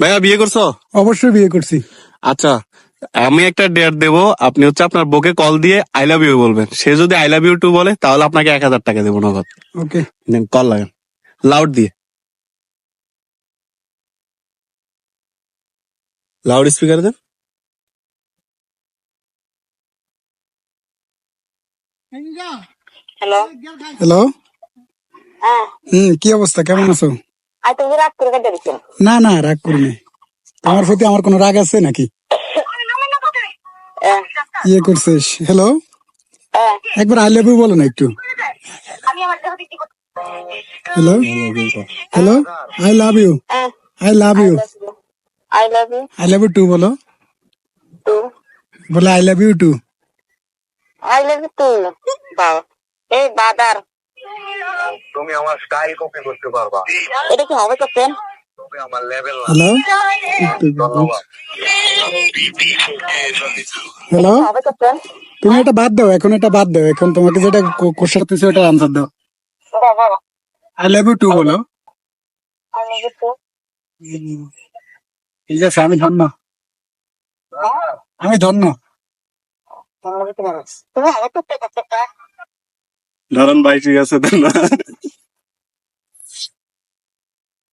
ভাইয়া বিয়ে করছ? অবশ্যই বিয়ে করছি। আচ্ছা আমি একটা ডেট দেবো। আপনি হচ্ছে আপনার বউকে কল দিয়ে আই লাভ ইউ বলবেন। সে যদি আই লাভ ইউ টু বলে তাহলে আপনাকে এক হাজার টাকা দেবো নগদ। ওকে। কল লাগান। লাউড দিয়ে। লাউড স্পিকার দেন। হ্যালো হ্যালো হ্যাঁ। হুম কি অবস্থা? কেমন আছো? না না রাগ করি নাই। তোমার প্রতি আমার কোনো রাগ আছে নাকি? ইয়ে করছিস হ্যালো একবার আই লাভ ইউ বলো না একটু। আমার hello hello I love you I love you I love you I love you too বলো। বলে I love you too I love you too বাবা এই বাদার। তুমি আমার স্টাইল কপি করতে পারবা। এটা কি হবে করতেন তুমি আমার লেভেল হ্যালো হ্যালো তুমি এটা বাদ দাও এখন এটা বাদ দাও এখন তোমাকে যেটা কোশ্চেন করতেছি ওটা আনসার দাও। আই লাভ ইউ টু বলো। ঠিক আছে আমি ধন্য। আমি ধন্য। তুমি ধরুন ভাই ঠিক আছে না।